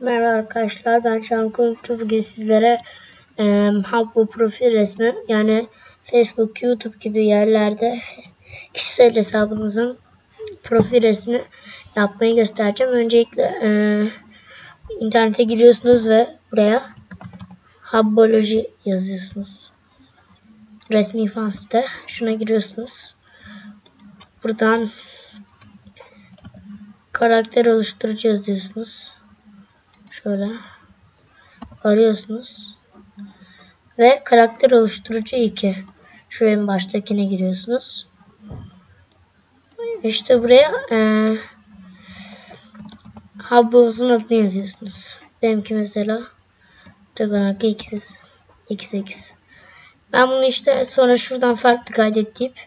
Merhaba arkadaşlar ben Konukçu. Bugün sizlere e, Habbo profil resmi yani Facebook, YouTube gibi yerlerde kişisel hesabınızın profil resmi yapmayı göstereceğim. Öncelikle e, internete giriyorsunuz ve buraya Habboloji yazıyorsunuz. Resmi fan site. Şuna giriyorsunuz. Buradan karakter oluşturucu yazıyorsunuz. Şöyle arıyorsunuz. Ve karakter oluşturucu 2. Şu en baştakine giriyorsunuz. İşte buraya e, hub'unuzun adını yazıyorsunuz. Benimki mesela Dragonarka X's. XX. Ben bunu işte sonra şuradan farklı kaydet deyip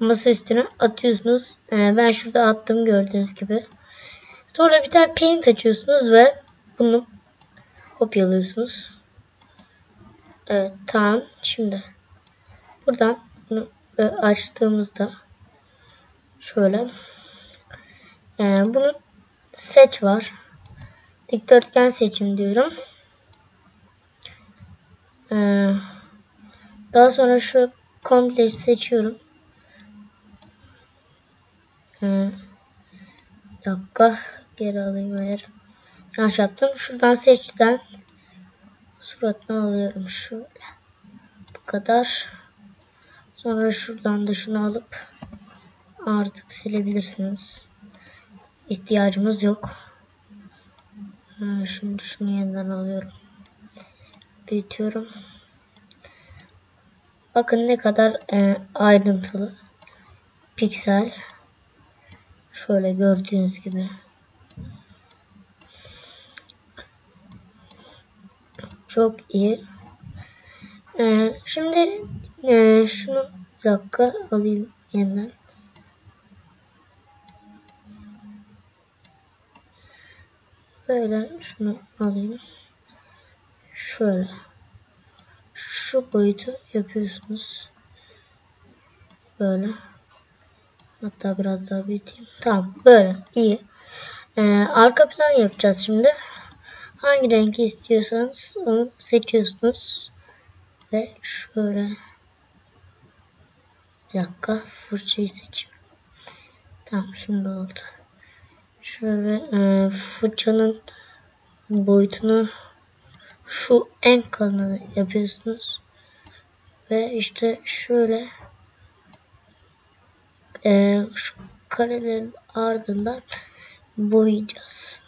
masa üstüne atıyorsunuz. E, ben şurada attım gördüğünüz gibi. Sonra bir tane paint açıyorsunuz ve bunu kopyalıyorsunuz. Evet tamam. Şimdi buradan bunu açtığımızda şöyle ee, bunun seç var. Dikdörtgen seçim diyorum. Ee, daha sonra şu komple seçiyorum. Ee, dakika geri alayım eğer. Yanlış yaptım. Şuradan seçten suratını alıyorum şöyle. Bu kadar. Sonra şuradan da şunu alıp artık silebilirsiniz. İhtiyacımız yok. Şimdi şunu yeniden alıyorum. Büyütüyorum. Bakın ne kadar e, ayrıntılı. Piksel. Şöyle gördüğünüz gibi. Çok iyi. Ee, şimdi e, şunu bir dakika alayım yeniden. Böyle şunu alayım. Şöyle. Şu boyutu yapıyorsunuz. Böyle. Hatta biraz daha büyüteyim. Tamam böyle iyi. Ee, arka plan yapacağız şimdi. Hangi rengi istiyorsanız onu seçiyorsunuz. Ve şöyle bir dakika fırçayı seçeyim. Tamam şimdi oldu. Şöyle e, fırçanın boyutunu şu en kalını yapıyorsunuz. Ve işte şöyle e, şu karelerin ardından boyayacağız.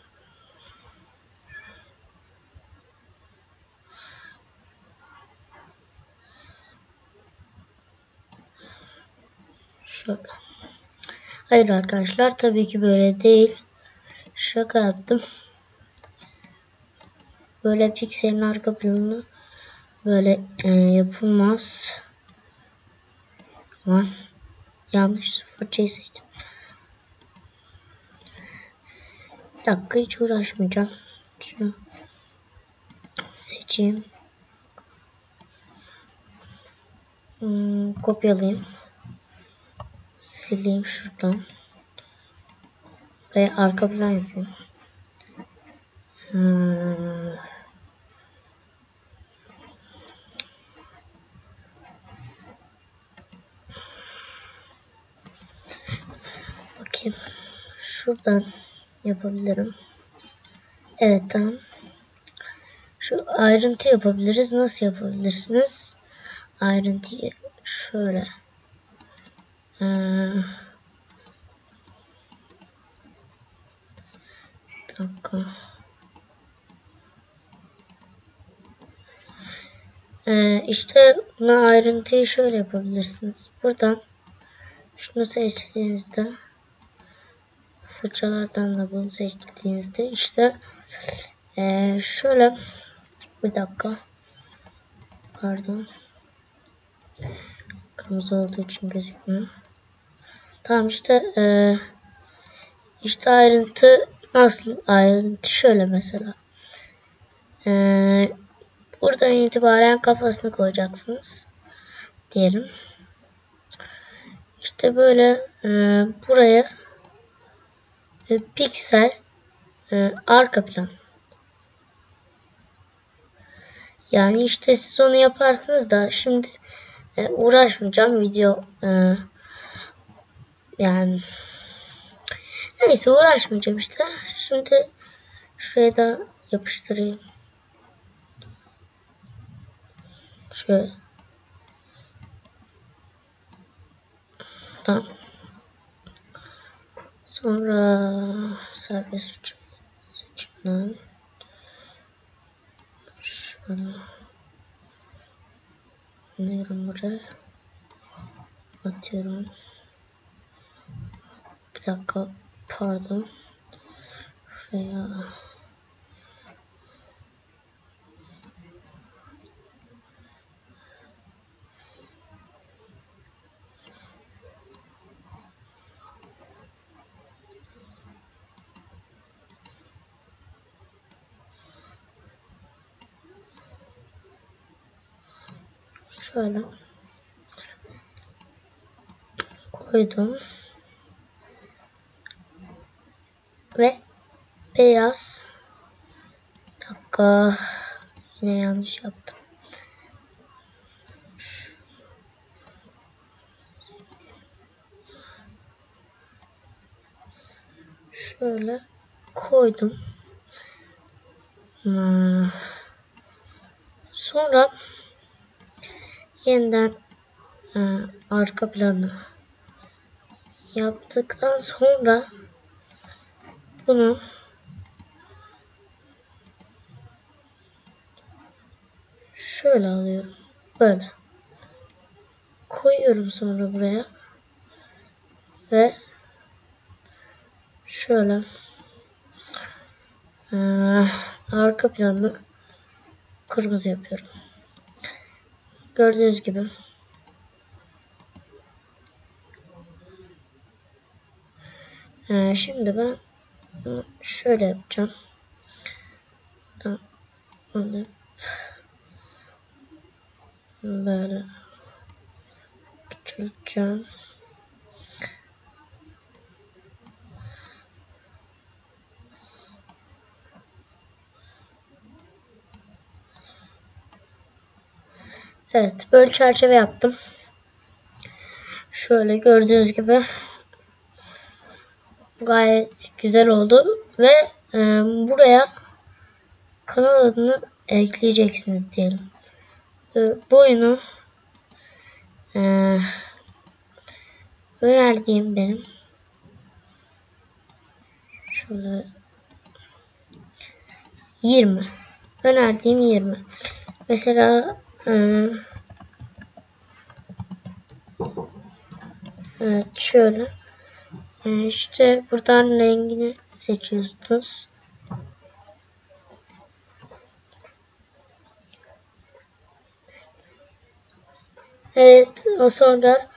Şöyle. Hayır arkadaşlar tabii ki böyle değil. Şaka yaptım. Böyle pikselin arka planını böyle e, yapılmaz. Aman yanlış fırçayı seçtim. Bir dakika hiç uğraşmayacağım. Şunu seçeyim. Hmm, kopyalayayım sileyim şuradan. Ve arka plan yapayım. Hmm. Bakayım. Şuradan yapabilirim. Evet tamam. Şu ayrıntı yapabiliriz. Nasıl yapabilirsiniz? Ayrıntıyı şöyle ee, dakika. Ee, işte buna ayrıntıyı şöyle yapabilirsiniz. Buradan şunu seçtiğinizde fırçalardan da bunu seçtiğinizde işte ee, şöyle bir dakika pardon kırmızı olduğu için gözükmüyor. Tamam işte e, işte ayrıntı nasıl ayrıntı şöyle mesela. E, buradan itibaren kafasını koyacaksınız. Diyelim. İşte böyle e, buraya e, piksel e, arka plan Yani işte siz onu yaparsınız da şimdi e, uğraşmayacağım video e, yani neyse uğraşmayacağım işte. Şimdi şuraya da yapıştırayım. Şöyle. Tamam. Sonra serbest seçim, seçimden şöyle alıyorum buraya atıyorum dakika pardon. Şuraya şöyle koydum ve beyaz. Dakika yine yanlış yaptım. Şöyle koydum. Sonra yeniden e, arka planı yaptıktan sonra bunu şöyle alıyorum. Böyle. Koyuyorum sonra buraya. Ve şöyle e, arka planı kırmızı yapıyorum. Gördüğünüz gibi. Ee, şimdi ben bunu şöyle yapacağım. Onu böyle küçülteceğim. Evet böyle çerçeve yaptım. Şöyle gördüğünüz gibi gayet güzel oldu ve e, buraya kanal adını ekleyeceksiniz diyelim. E, boyunu e, önerdiğim benim şöyle 20 önerdiğim 20 mesela ee, evet şöyle. Ee, işte buradan rengini seçiyorsunuz. Evet o sonra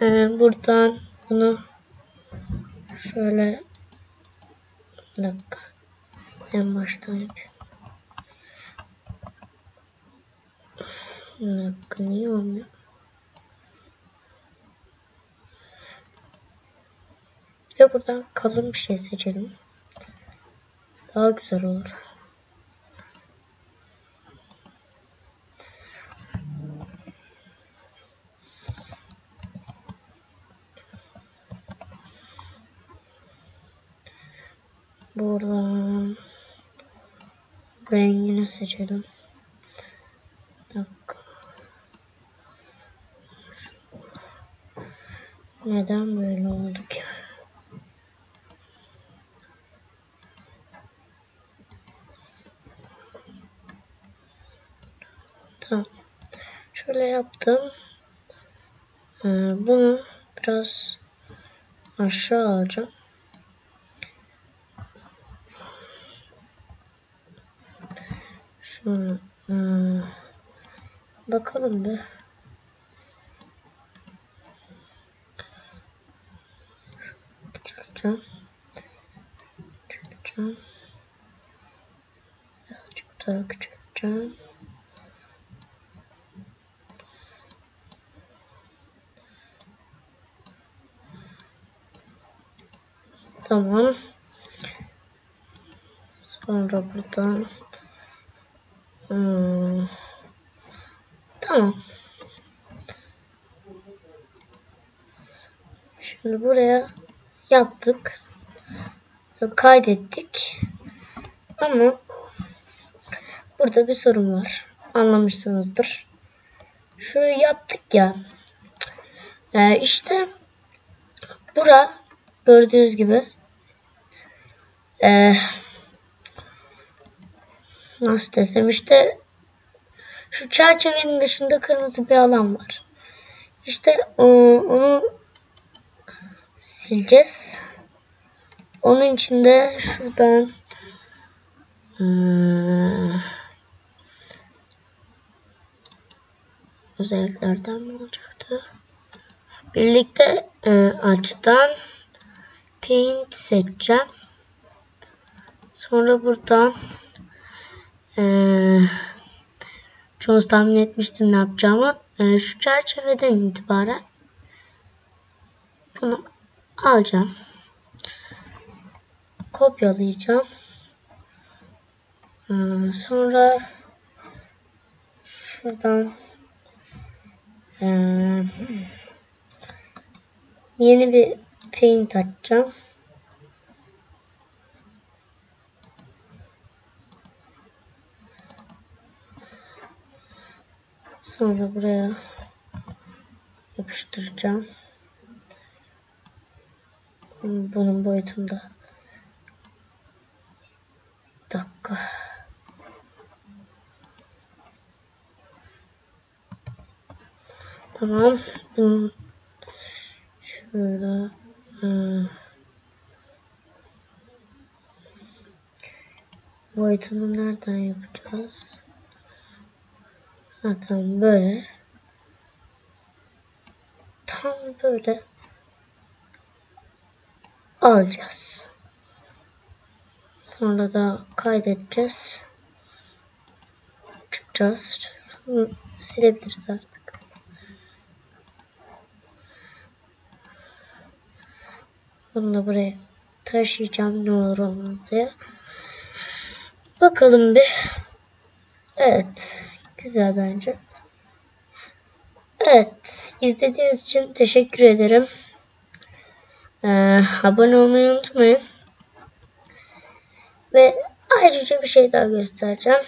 e, buradan bunu şöyle bir dakika en baştan dakika niye olmuyor? De buradan kalın bir şey seçelim. Daha güzel olur. Buradan rengini seçelim. Neden böyle oldu ki? Tamam. Şöyle yaptım. Ee, bunu biraz aşağı alacağım. Şunu e, bakalım bir. Küçülteceğim. Küçülteceğim. Birazcık daha küçülteceğim. Tamam. Sonra buradan Hmm. Tamam. Şimdi buraya yaptık. Kaydettik. Ama burada bir sorun var. Anlamışsınızdır. Şöyle yaptık ya. Ee, işte bura gördüğünüz gibi ee, nasıl desem işte şu çerçevenin dışında kırmızı bir alan var. İşte onu sileceğiz. Onun için de şuradan hmm, özelliklerden mi olacaktı? Birlikte e, açıdan paint seçeceğim. Sonra buradan e, çoğunuz tahmin etmiştim ne yapacağımı. E, şu çerçeveden itibaren bunu alacağım. Kopyalayacağım. E, sonra şuradan e, yeni bir paint açacağım. Sonra buraya yapıştıracağım. Bunun boyutunda. Bir dakika. Tamam. Bunu şöyle e, boyutunu nereden yapacağız? Ha, böyle. Tam böyle alacağız. Sonra da kaydedeceğiz. Çıkacağız. Bunu silebiliriz artık. Bunu da buraya taşıyacağım ne olur olmaz diye. Bakalım bir. Evet. Güzel bence. Evet. izlediğiniz için teşekkür ederim. Ee, abone olmayı unutmayın. Ve ayrıca bir şey daha göstereceğim.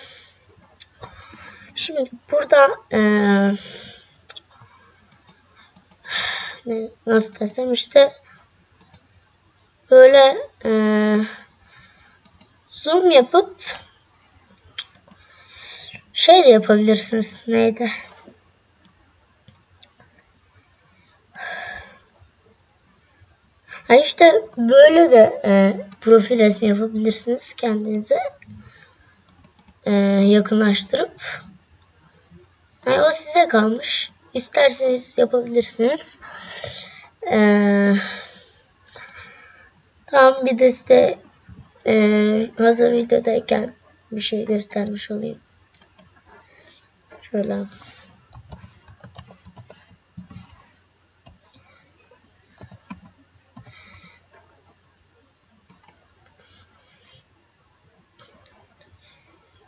Şimdi burada ee, nasıl desem işte böyle ee, zoom yapıp şey de yapabilirsiniz. Neydi? Ha işte böyle de e, profil resmi yapabilirsiniz kendinize. E, yakınlaştırıp. Yani o size kalmış. İsterseniz yapabilirsiniz. E, tamam bir de size e, hazır videodayken bir şey göstermiş olayım. Şöyle.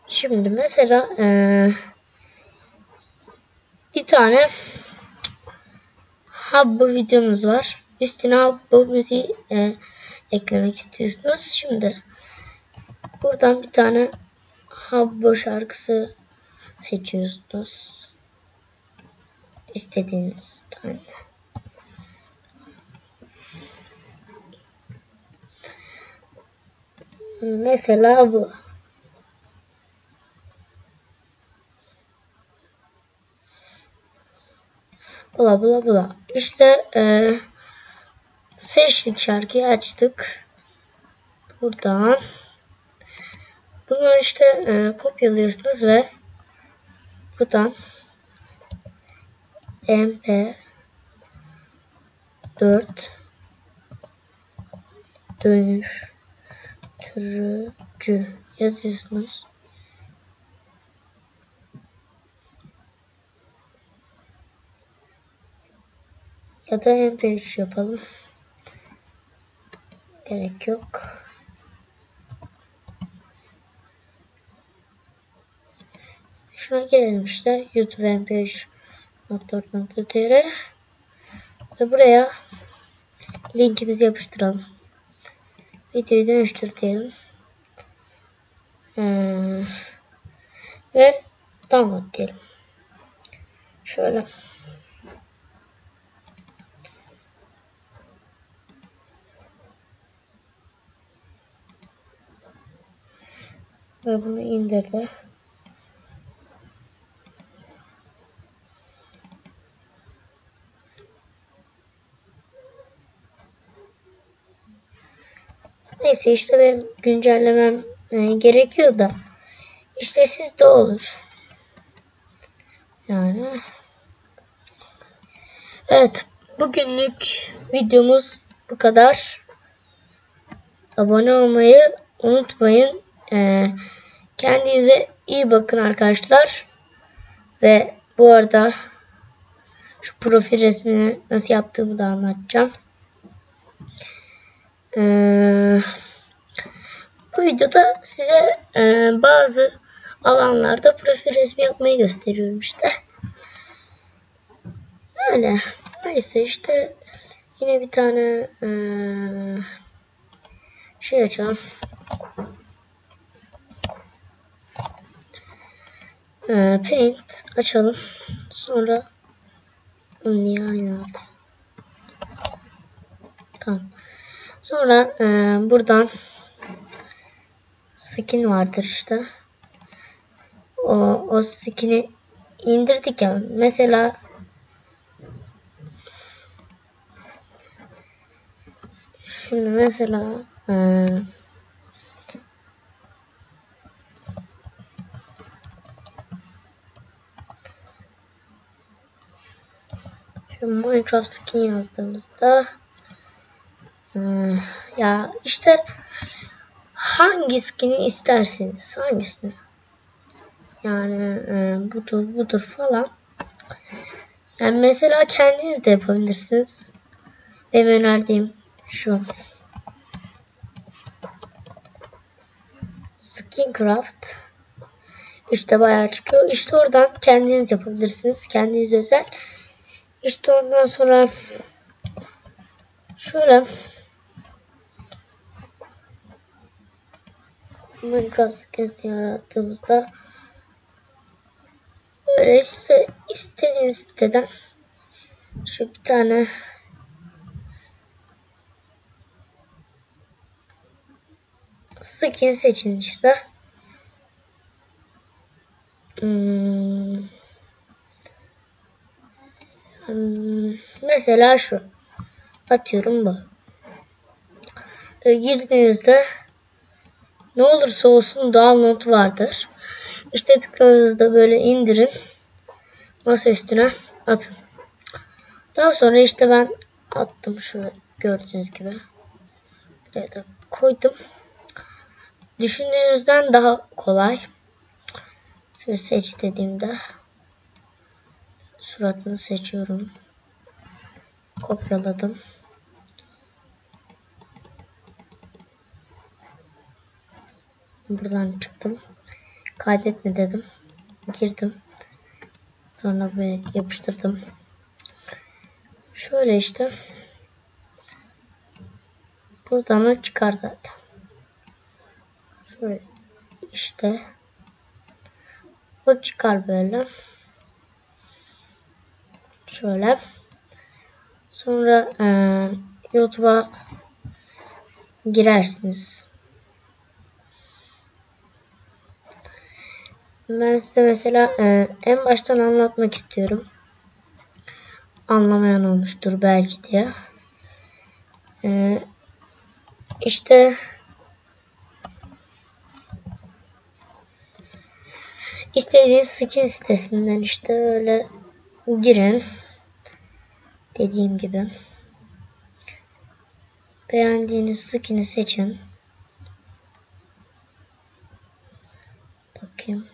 Şimdi mesela e, bir tane Habbo videomuz var. Üstüne Habbo müziği e, eklemek istiyorsunuz. Şimdi buradan bir tane Habbo şarkısı seçiyorsunuz. İstediğiniz tane. Mesela bu. Bula bula bula. İşte e, seçtik şarkıyı açtık. Buradan bunu işte e, kopyalıyorsunuz ve buradan mp 4 dönüştürücü yazıyorsunuz. Ya da mp3 yapalım. Gerek yok. Şuna girelim işte. YouTube mp3.4.tr Ve buraya linkimizi yapıştıralım. Videoyu dönüştür diyelim. Ee, ve download diyelim. Şöyle. Ve bunu indirdi. Neyse işte benim güncellemem e, gerekiyor da işte sizde olur. Yani evet bugünlük videomuz bu kadar. Abone olmayı unutmayın. Ee, kendinize iyi bakın arkadaşlar. Ve bu arada şu profil resmini nasıl yaptığımı da anlatacağım. Ee, bu videoda size e, bazı alanlarda profil resmi yapmayı gösteriyorum işte. Öyle. Neyse işte yine bir tane e, şey açalım. E, paint açalım. Sonra niye aynı aldı? Tamam. Sonra e, buradan skin vardır işte. O, o skin'i indirdik ya. Mesela şimdi mesela e, Minecraft skin yazdığımızda ee, ya işte hangi skin'i isterseniz hangisini? Yani e, budur budur falan. Yani mesela kendiniz de yapabilirsiniz. Benim önerdiğim şu. Skincraft. İşte bayağı çıkıyor. İşte oradan kendiniz yapabilirsiniz. Kendiniz özel. İşte ondan sonra şöyle Minecraft skins yarattığımızda böyle işte istediğiniz siteden şu bir tane skin seçin işte. Hmm. Mesela şu. Atıyorum bu. E, girdiğinizde ne olursa olsun download vardır. İşte tıkladığınızda böyle indirin. Masa üstüne atın. Daha sonra işte ben attım şunu gördüğünüz gibi. Buraya da koydum. Düşündüğünüzden daha kolay. Şöyle seç dediğimde suratını seçiyorum. Kopyaladım. Buradan çıktım. Kaydetme dedim. Girdim. Sonra bir yapıştırdım. Şöyle işte. Buradan o çıkar zaten. Şöyle işte. O çıkar böyle. Şöyle. Sonra e, YouTube'a girersiniz. Ben size mesela e, en baştan anlatmak istiyorum. Anlamayan olmuştur belki diye. E, işte istediğiniz skin sitesinden işte öyle girin. Dediğim gibi. Beğendiğiniz skin'i seçin. Bakayım.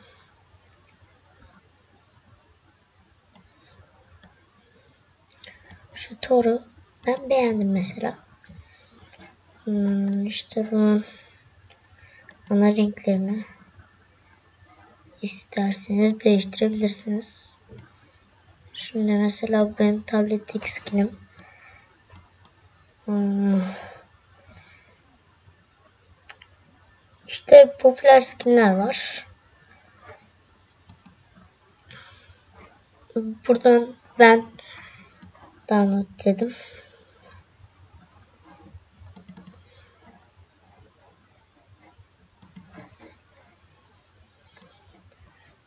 Şu Thor'u ben beğendim mesela. Hmm, işte bu ana renklerini isterseniz değiştirebilirsiniz. Şimdi mesela benim tabletteki skinim. Hmm. İşte popüler skinler var. Buradan ben download dedim.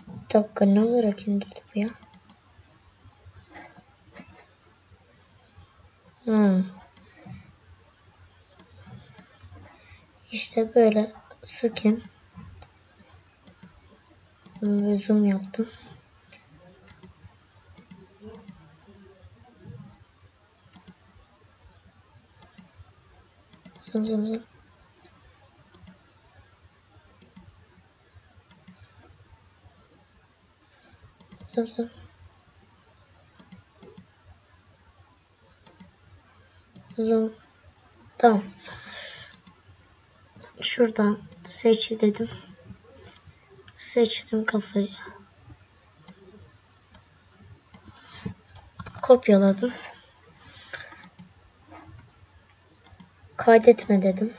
Bir dakika ne olarak indirdi bu ya? Hmm. İşte böyle skin. Zoom yaptım. Zoom zoom zoom. Zoom zoom. Zoom. Tamam. Şuradan seç dedim. Seçtim kafayı. Kopyaladım. Kaydetme dedim.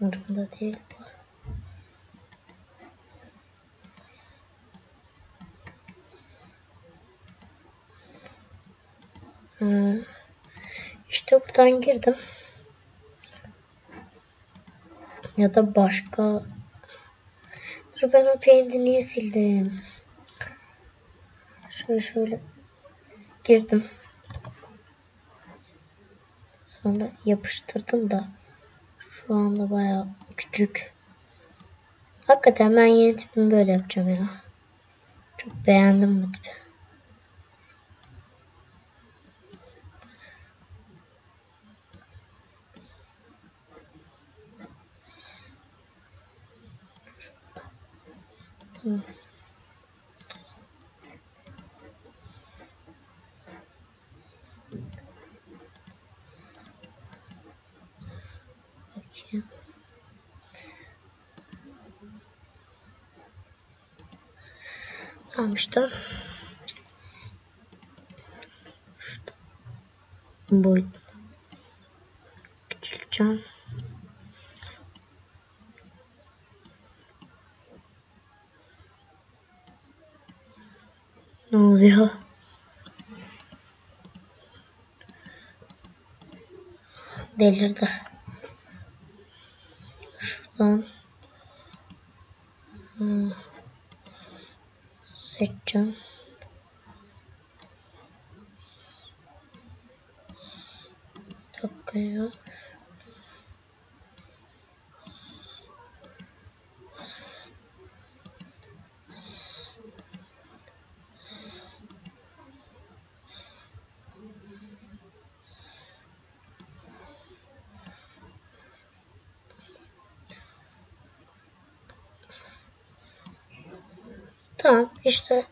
Umurumda değil. Hmm. İşte buradan girdim. Ya da başka. Dur ben o peyniri niye sildim? Şöyle şöyle girdim. Sonra yapıştırdım da şu anda baya küçük. Hakikaten ben yeni tipimi böyle yapacağım ya. Çok beğendim bu tipi. Hmm. Tamam işte. Şurada. Boyut. Küçülteceğim. Ne oluyor? Delirdi. Şuradan hmm. Seçeceğim. Bir dakika ya. Tamam işte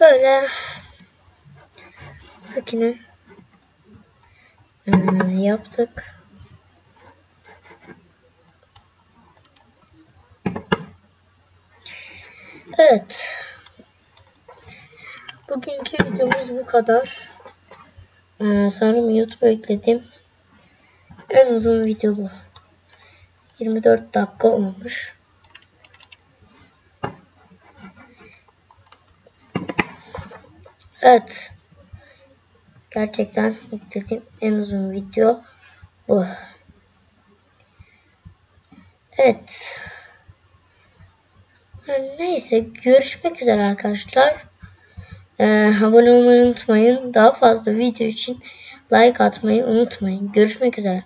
böyle skin'i yaptık. Evet. Bugünkü videomuz bu kadar. Sanırım YouTube ekledim. En uzun video bu. 24 dakika olmuş. Evet. Gerçekten yüklediğim en uzun video bu. Evet. Neyse görüşmek üzere arkadaşlar. Ee, abone olmayı unutmayın. Daha fazla video için like atmayı unutmayın. Görüşmek üzere.